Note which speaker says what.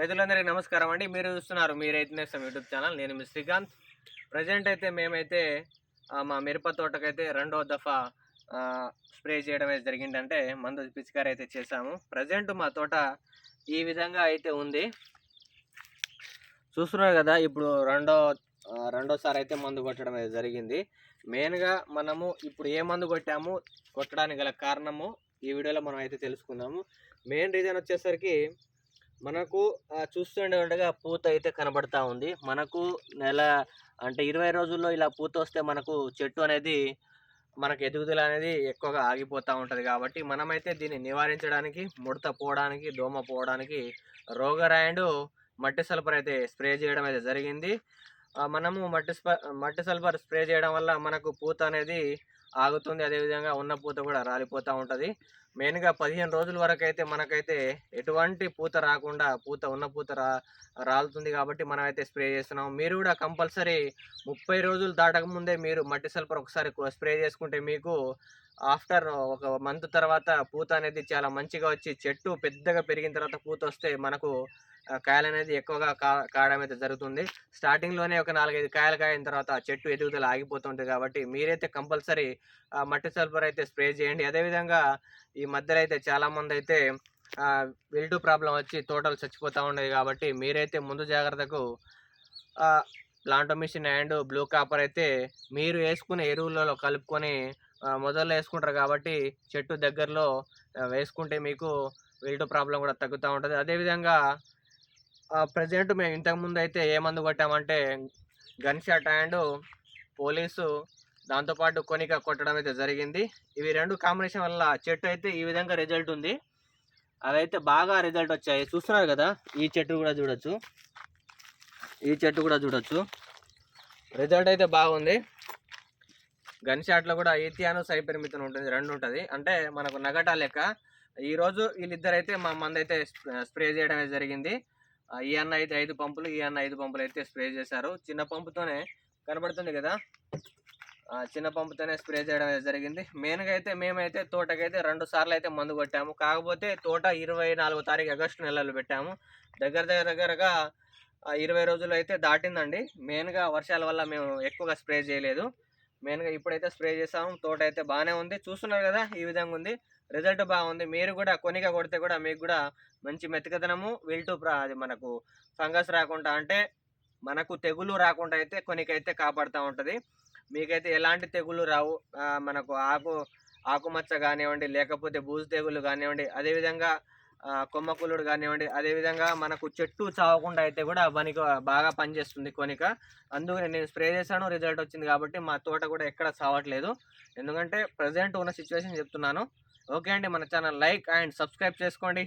Speaker 1: రైతులందరికీ నమస్కారం అండి. మీరు చూస్తున్నారు మీ రైతు నేస్తం యూట్యూబ్ ఛానల్. నేను మీ శ్రీకాంత్. ప్రజెంట్ అయితే మేమైతే మా మిరప తోటకైతే రెండో దఫా స్ప్రే చేయడం అయితే జరిగిందంటే మందు పిచికారి అయితే చేశాము. ప్రజెంట్ మా తోట ఈ విధంగా అయితే ఉంది. చూస్తున్నారు కదా ఇప్పుడు రెండో రెండోసారి అయితే మందు కొట్టడం అయితే జరిగింది. మెయిన్గా మనము ఇప్పుడు ఏ మందు కొట్టాము కొట్టడానికి గల కారణము ఈ వీడియోలో మనం అయితే తెలుసుకుందాము. మెయిన్ రీజన్ వచ్చేసరికి మనకు చూస్తుండే ఉండగా పూత అయితే కనబడతా ఉంది. మనకు నెల అంటే ఇరవై రోజుల్లో ఇలా పూత వస్తే మనకు చెట్టు అనేది మనకు ఎదుగుదల అనేది ఎక్కువగా ఆగిపోతూ ఉంటుంది కాబట్టి మనమైతే దీన్ని నివారించడానికి ముడత పోవడానికి దోమ పోవడానికి రోగరాయుడు మట్టి సల్ఫర్ అయితే స్ప్రే చేయడం అయితే జరిగింది. మనము మట్టి మట్టి సల్ఫర్ స్ప్రే చేయడం వల్ల మనకు పూత అనేది ఆగుతుంది. అదేవిధంగా ఉన్న పూత కూడా రాలిపోతూ ఉంటుంది. మెయిన్గా పదిహేను రోజుల వరకు అయితే మనకైతే ఎటువంటి పూత రాకుండా పూత ఉన్న పూత రా రాలుతుంది కాబట్టి మనం అయితే స్ప్రే చేస్తున్నాం మీరు కూడా కంపల్సరీ ముప్పై రోజులు దాటక ముందే మీరు మట్టి సల్ఫర్ ఒకసారి స్ప్రే చేసుకుంటే మీకు ఆఫ్టర్ ఒక మంత్ తర్వాత పూత అనేది చాలా మంచిగా వచ్చి చెట్టు పెద్దగా పెరిగిన తర్వాత పూత వస్తే మనకు కాయలు అనేది ఎక్కువగా కా కాయడం అయితే జరుగుతుంది స్టార్టింగ్లోనే ఒక నాలుగైదు కాయలు కాయిన తర్వాత చెట్టు ఎదుగుదల ఆగిపోతుంది కాబట్టి మీరైతే కంపల్సరీ మట్టి సల్ఫర్ అయితే స్ప్రే చేయండి. అదేవిధంగా ఈ మధ్యలో అయితే చాలామంది అయితే వెల్టు ప్రాబ్లం వచ్చి తోటలు చచ్చిపోతూ ఉండేది కాబట్టి మీరైతే ముందు జాగ్రత్తకు ప్లాంటోమిషన్ అండ్ బ్లూ కాపర్ అయితే మీరు వేసుకునే ఎరువులలో కలుపుకొని మొదల్లో వేసుకుంటారు కాబట్టి చెట్టు దగ్గరలో వేసుకుంటే మీకు వెల్టు ప్రాబ్లం కూడా తగ్గుతూ ఉంటుంది. అదేవిధంగా ప్రజెంట్ మేము ఇంతకుముందు అయితే ఏ మందు కొట్టామంటే గన్ షాట్ అండ్ పోలీసు దాంతోపాటు కొనిక కొట్టడం అయితే జరిగింది. ఇవి రెండు కాంబినేషన్ వల్ల చెట్టు అయితే ఈ విధంగా రిజల్ట్ ఉంది. అవైతే బాగా రిజల్ట్ వచ్చాయి. చూస్తున్నారు కదా ఈ చెట్టు కూడా చూడొచ్చు. ఈ చెట్టు కూడా చూడొచ్చు. రిజల్ట్ అయితే బాగుంది. గన్ షాట్లో కూడా ఈథియాను సైపరిమితం ఉంటుంది రెండు ఉంటుంది. అంటే మనకు నగటా లెక్క. ఈరోజు వీళ్ళిద్దరైతే మా మందైతే స్ప్రే చేయడం జరిగింది. ఈ అన్న అయితే ఐదు పంపులు ఈ అన్న ఐదు పంపులు అయితే స్ప్రే చేశారు. చిన్న పంపుతోనే కనబడుతుంది కదా? చిన్న పంపుతోనే స్ప్రే చేయడం జరిగింది. మెయిన్గా అయితే మేమైతే తోటకైతే రెండు సార్లు అయితే మందు కొట్టాము. కాకపోతే తోట ఇరవై నాలుగో తారీఖు ఆగస్టు నెలలో పెట్టాము. దగ్గర దగ్గర దగ్గరగా ఇరవై రోజులు అయితే దాటిందండి. మెయిన్గా వర్షాల వల్ల మేము ఎక్కువగా స్ప్రే చేయలేదు. మెయిన్గా ఇప్పుడైతే స్ప్రే చేసాము. తోట అయితే బాగానే ఉంది. చూస్తున్నారు కదా ఈ విధంగా ఉంది. రిజల్ట్ బాగుంది. మీరు కూడా కొనిగా కొడితే కూడా మీకు కూడా మంచి మెతకదనము. వెల్టు ప్రా అది మనకు ఫంగస్ రాకుండా అంటే మనకు తెగులు రాకుండా అయితే కొనికైతే కాపాడుతూ ఉంటుంది. మీకైతే ఎలాంటి తెగులు రావు. మనకు ఆకు ఆకుమచ్చ కానివ్వండి లేకపోతే బూజు తెగులు కానివ్వండి అదేవిధంగా కొమ్మకులుడు కొమ్మ కానివ్వండి అదేవిధంగా మనకు చెట్టు చావకుండా అయితే కూడా పనికి బాగా పనిచేస్తుంది కొనిక. అందుకని నేను స్ప్రే చేశాను రిజల్ట్ వచ్చింది కాబట్టి మా తోట కూడా ఎక్కడ చావట్లేదు. ఎందుకంటే ప్రజెంట్ ఉన్న సిచ్యువేషన్ చెప్తున్నాను. ఓకే అండి మన ఛానల్ లైక్ అండ్ సబ్స్క్రైబ్ చేసుకోండి.